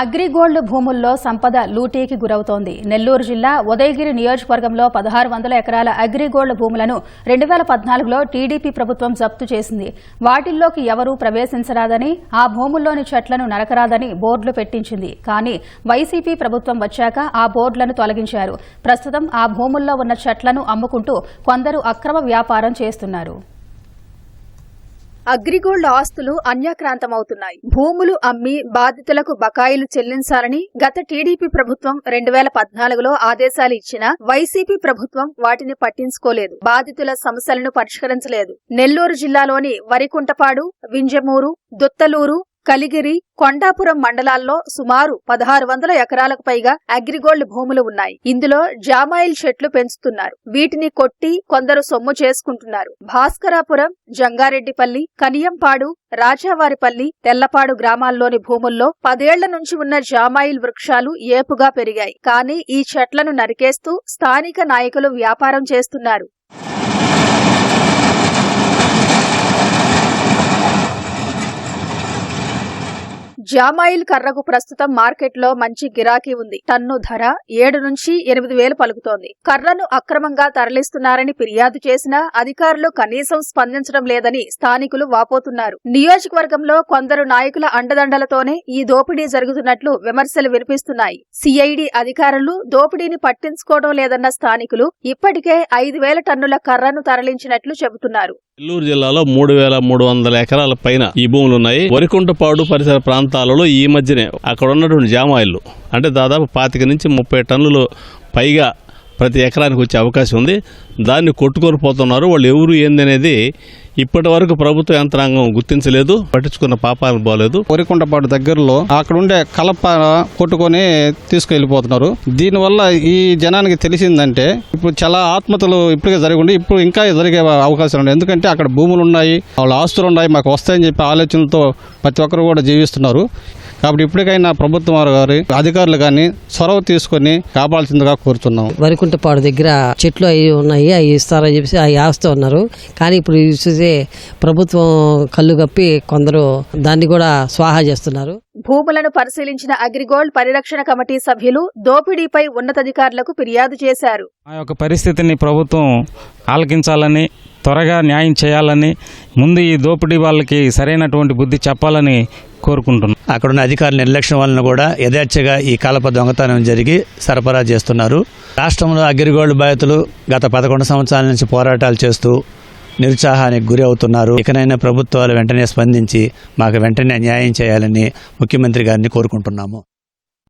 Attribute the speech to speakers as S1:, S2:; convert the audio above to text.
S1: అగ్రిగోల్డ్ భూముల్లో సంపద లూటీకి గురవుతోంది. నెల్లూరు జిల్లా ఉదయగిరి నియోజకవర్గంలో పదహారు వందల ఎకరాల అగ్రిగోల్డ్ భూములను రెండు వేల పద్నాలుగులో టీడీపీ ప్రభుత్వం జప్తు చేసింది. వాటిల్లోకి ఎవరూ ప్రవేశించరాదని ఆ భూముల్లోని చెట్లను నరకరాదని బోర్డులు పెట్టించింది. కానీ వైసీపీ ప్రభుత్వం వచ్చాక ఆ బోర్డులను తొలగించారు. ప్రస్తుతం ఆ భూముల్లో ఉన్న చెట్లను అమ్ముకుంటూ కొందరు అక్రమ వ్యాపారం చేస్తున్నారు. అగ్రిగోల్డ్ ఆస్తులు అన్యాక్రాంతమవుతున్నాయి. భూములు అమ్మి బాధితులకు బకాయిలు చెల్లించాలని గత టీడీపీ ప్రభుత్వం రెండు వేల పద్నాలుగులో ఆదేశాలు ఇచ్చినా వైసీపీ ప్రభుత్వం వాటిని పట్టించుకోలేదు. బాధితుల సమస్యలను పరిష్కరించలేదు. నెల్లూరు జిల్లాలోని వరికుంటపాడు వింజమూరు దుత్తలూరు కలిగిరి కొండాపురం మండలాల్లో సుమారు పదహారు వందల ఎకరాలకు పైగా అగ్రిగోల్డ్ భూములు ఉన్నాయి. ఇందులో జామాయిల్ చెట్లు పెంచుతున్నారు. వీటిని కొట్టి కొందరు సొమ్ము చేసుకుంటున్నారు. భాస్కరాపురం జంగారెడ్డిపల్లి కనియంపాడు రాజావారిపల్లి తెల్లపాడు గ్రామాల్లోని భూముల్లో పదేళ్ళ నుంచి ఉన్న జామాయిల్ వృక్షాలు ఏపుగా పెరిగాయి. కానీ ఈ చెట్లను నరికేస్తూ స్థానిక నాయకులు వ్యాపారం చేస్తున్నారు. జామాయిల్ కర్రకు ప్రస్తుతం మార్కెట్లో మంచి గిరాకీ ఉంది. టన్ను ధర ఏడు నుంచి ఎనిమిది వేలు పలుకుతోంది. కర్రను అక్రమంగా తరలిస్తున్నారని ఫిర్యాదు చేసినా అధికారులు కనీసం స్పందించడం లేదని స్థానికులు వాపోతున్నారు. నియోజకవర్గంలో కొందరు నాయకుల అండదండలతోనే ఈ దోపిడీ జరుగుతున్నట్లు విమర్శలు వినిపిస్తున్నాయి. సిఐడి అధికారులు దోపిడీని పట్టించుకోవడం లేదన్న స్థానికులు ఇప్పటికే ఐదు వేల టన్నుల కర్రను తరలించినట్లు చెబుతున్నారు.
S2: నెల్లూరు జిల్లాలో మూడు వేల మూడు వందల ఎకరాల పైన ఈ భూములు ఉన్నాయి. వరికుంటపాడు పరిసర ప్రాంతాలలో ఈ మధ్యనే అక్కడ ఉన్నటువంటి జామాయిల్లు అంటే దాదాపు పాతిక నుంచి ముప్పై టన్నులు పైగా ప్రతి ఎకరానికి వచ్చే అవకాశం ఉంది. దాన్ని కొట్టుకొని పోతున్నారు వాళ్ళు ఎవరు ఏందనేది ఇప్పటి వరకు ప్రభుత్వ యంత్రాంగం గుర్తించలేదు పట్టించుకున్న పాపాలు పోలేదు.
S3: వరికుంటపాడు దగ్గరలో అక్కడ ఉండే కలప కొట్టుకొని తీసుకెళ్ళిపోతున్నారు దీనివల్ల ఈ జనానికి తెలిసిందంటే ఇప్పుడు చాలా ఆత్మతలు ఇప్పటికే జరిగి ఇప్పుడు ఇంకా జరిగే అవకాశం ఉన్నాయి. ఎందుకంటే అక్కడ భూములు ఉన్నాయి వాళ్ళ ఆస్తులు ఉన్నాయి మాకు వస్తాయని చెప్పి ఆలోచనతో ప్రతి ఒక్కరు కూడా జీవిస్తున్నారు. కాబట్టి ఇప్పటికైనా ప్రభుత్వం వారు గారి అధికారులు కానీ చొరవ తీసుకొని కాపాడాల్సిందిగా కోరుతున్నాం.
S4: వరికుంటపాడు దగ్గర చెట్లు అవి ఉన్నాయి అవి ఇస్తారని చెప్పేసి అవి వేస్తూ ఉన్నారు. కానీ ఇప్పుడు చూస్తే ప్రభుత్వం కళ్ళు కప్పి కొందరు దాన్ని కూడా స్వాహా చేస్తున్నారు.
S1: భూములను పరిశీలించిన అగ్రిగోల్డ్ పరిరక్షణ కమిటీ సభ్యులు దోపిడీపై ఉన్నతాధికారులకు ఫిర్యాదు చేశారు.
S5: ఆ యొక్క పరిస్థితిని ప్రభుత్వం ఆలకించాలని త్వరగా న్యాయం చేయాలని ముందు ఈ దోపిడీ వాళ్ళకి సరైనటువంటి బుద్ధి చెప్పాలని కోరుకుంటున్నాం.
S6: అక్కడున్న అధికారుల నిర్లక్ష్యం వలన కూడా యథేచ్ఛగా ఈ కలప దొంగతనం జరిగి సరఫరా చేస్తున్నారు. రాష్ట్రంలో అగ్రిగోల్డ్ బాధితులు గత పదకొండు సంవత్సరాల నుంచి పోరాటాలు చేస్తూ నిరుత్సాహానికి గురి అవుతున్నారు. ఇకనైనా ప్రభుత్వాలు వెంటనే స్పందించి మాకు వెంటనే న్యాయం చేయాలని ముఖ్యమంత్రి గారిని కోరుకుంటున్నాము.